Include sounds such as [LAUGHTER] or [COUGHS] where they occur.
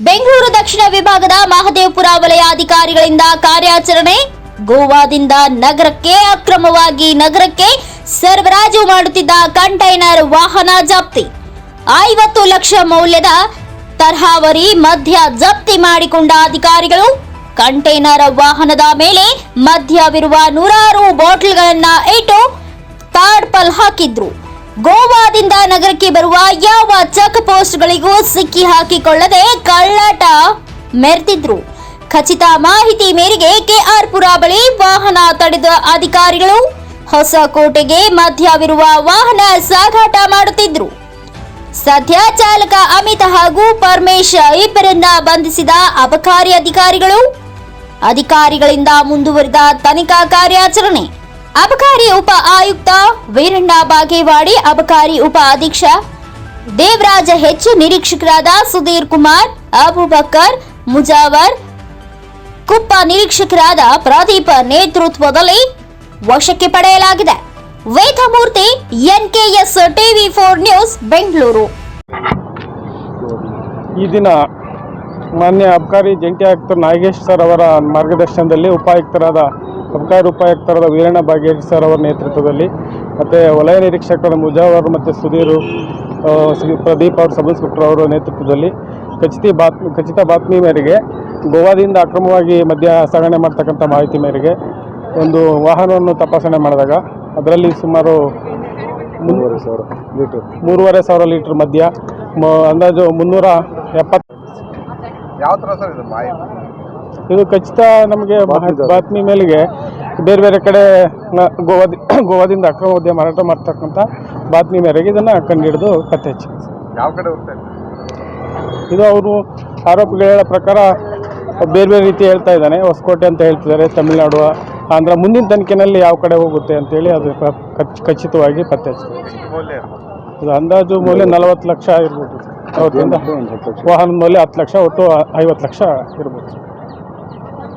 ಬೆಂಗಳೂರು ದಕ್ಷಿಣ ವಿಭಾಗದ ಮಹದೇವಪುರ ವಲಯ ಅಧಿಕಾರಿಗಳಿಂದ ಕಾರ್ಯಾಚರಣೆ. ಗೋವಾದಿಂದ ನಗರಕ್ಕೆ ಅಕ್ರಮವಾಗಿ ನಗರಕ್ಕೆ ಸರಬರಾಜು ಮಾಡುತ್ತಿದ್ದ ಕಂಟೈನರ್ ವಾಹನ ಜಪ್ತಿ. ಐವತ್ತು ಲಕ್ಷ ಮೌಲ್ಯದ ತರಹಾವರಿ ಮದ್ಯ ಜಪ್ತಿ ಮಾಡಿಕೊಂಡ ಅಧಿಕಾರಿಗಳು. ಕಂಟೈನರ್ ವಾಹನದ ಮೇಲೆ ಮದ್ಯವಿರುವ ನೂರಾರು ಬಾಟಲ್ಗಳನ್ನ ಇಟ್ಟು ತಾಡ್ಪಲ್ ಹಾಕಿದ್ರು. ಗೋವಾದಿಂದ ನಗರಕ್ಕೆ ಬರುವ ಯಾವ ಚೆಕ್ ಪೋಸ್ಟ್ಗಳಿಗೂ ಸಿಕ್ಕಿ ಹಾಕಿಕೊಳ್ಳದೆ ಕಳ್ಳಾಟ ಮೆರೆದಿದ್ರು. ಖಚಿತ ಮಾಹಿತಿ ಮೇರೆಗೆ ಕೆಆರ್ಪುರ ಬಳಿ ವಾಹನ ತಡೆದ ಅಧಿಕಾರಿಗಳು ಹೊಸಕೋಟೆಗೆ ಮಧ್ಯವಿರುವ ವಾಹನ ಸಾಗಾಟ ಮಾಡುತ್ತಿದ್ರು. ಸದ್ಯ ಚಾಲಕ ಅಮಿತ್ ಹಾಗೂ ಪರಮೇಶ್ ಇಬ್ಬರನ್ನ ಬಂಧಿಸಿದ ಅಬಕಾರಿ ಅಧಿಕಾರಿಗಳು ಅಧಿಕಾರಿಗಳಿಂದ ಮುಂದುವರಿದ ತನಿಖಾ ಕಾರ್ಯಾಚರಣೆ. ಅಬಕಾರಿ ಉಪ ಆಯುಕ್ತ ವೀರಣ್ಣ ಬಾಗೇವಾಡಿ, ಅಬಕಾರಿ ಉಪ ಅಧೀಕ್ಷ ದೇವರಾಜ ಹೆಚ್ಚು ನಿರೀಕ್ಷಕರಾದ ಸುಧೀರ್ ಕುಮಾರ್, ಅಬುಬಕರ್ ಮುಜಾವರ್, ಕುಪ್ಪ ನಿರೀಕ್ಷಕರಾದ ಪ್ರದೀಪ್ ನೇತೃತ್ವದಲ್ಲಿ ವಶಕ್ಕೆ ಪಡೆಯಲಾಗಿದೆ. Vedamurthy, NKS TV four news, Bengaluru. ಈ ದಿನ ಮಾನ್ಯ ಅಬಕಾರಿ ಜಂಟಿ ಆಯುಕ್ತ ನಾಗೇಶ್ ಸರ್ ಅವರ ಮಾರ್ಗದರ್ಶನದಲ್ಲಿ ಉಪಾಯುಕ್ತರಾದ ಅಬಕಾರಿ ಉಪಾಯುಕ್ತರಾದ ವೀರಣ್ಣ ಬಾಗೇಶ್ ಸರ್ ಅವರ ನೇತೃತ್ವದಲ್ಲಿ ಮತ್ತು ವಲಯ ನಿರೀಕ್ಷಕರ ಮುಜಾವರ್ ಮತ್ತು ಸುಧೀರು ಪ್ರದೀಪ್ ಅವರು ಸಬ್ ಇನ್ಸ್ಪೆಕ್ಟರ್ ಅವರ ನೇತೃತ್ವದಲ್ಲಿ ಖಚಿತ ಬಾತ್ಮಿ ಖಚಿತ ಬಾತ್ಮಿ ಮೇರೆಗೆ ಗೋವಾದಿಂದ ಅಕ್ರಮವಾಗಿ ಮದ್ಯ ಸಾಗಣೆ ಮಾಡ್ತಕ್ಕಂಥ ಮಾಹಿತಿ ಮೇರೆಗೆ ಒಂದು ವಾಹನವನ್ನು ತಪಾಸಣೆ ಮಾಡಿದಾಗ ಅದರಲ್ಲಿ ಸುಮಾರು ಮೂರುವರೆ ಸಾವಿರ ಲೀಟರ್. ಮೂರುವರೆ ಸಾವಿರ ಲೀಟರ್ ಮದ್ಯ ಅಂದಾಜು ಮುನ್ನೂರ ಎಪ್ಪತ್ತು ಯಾವ ಥರ ಸರ್ ಇದು ಮಾಹಿತಿ? ಇದು ಖಚಿತ ನಮಗೆ ಬಾತ್ಮಿ ಮೇಲೆಗೆ ಬೇರೆ ಬೇರೆ ಕಡೆ ಗೋವಾದ ಗೋವಾದಿ [COUGHS] ಗೋವಾದಿಂದ ಅಕ್ರಮ ಮದ್ಯ ಮಾರಾಟ ಮಾಡ್ತಕ್ಕಂಥ ಬಾತ್ಮಿ ಮೇರೆಗೆ ಇದನ್ನು ಕಂಡುಹಿಡಿದು ಪತ್ತೆ ಹಚ್ಚಿ ಯಾವ ಕಡೆ ಹೋಗ್ತಾ ಇದು ಅವರು ಆರೋಪಿಗಳ ಹೇಳೋ ಪ್ರಕಾರ ಬೇರೆ ಬೇರೆ ರೀತಿ ಹೇಳ್ತಾ ಇದ್ದಾನೆ. ಹೊಸಕೋಟೆ ಅಂತ ಹೇಳ್ತಿದ್ದಾರೆ ತಮಿಳುನಾಡು ಆಂಧ್ರ. ಮುಂದಿನ ತನಿಖೆನಲ್ಲಿ ಯಾವ ಕಡೆ ಹೋಗುತ್ತೆ ಅಂತೇಳಿ ಅದು ಕ- ಖಚ್- ಖಚಿತವಾಗಿ ಪತ್ತೆ ಹಚ್ಚಿದೆ ಇದು ಅಂದಾಜು ಮೌಲ್ಯ ನಲವತ್ತು ಲಕ್ಷ ಇರ್ಬೋದು. ವಾಹನ ವಾಹನದ ಮೌಲ್ಯ ಹತ್ತು ಲಕ್ಷ ಒಟ್ಟು ಐವತ್ತು ಲಕ್ಷ ಇರ್ಬೋದು.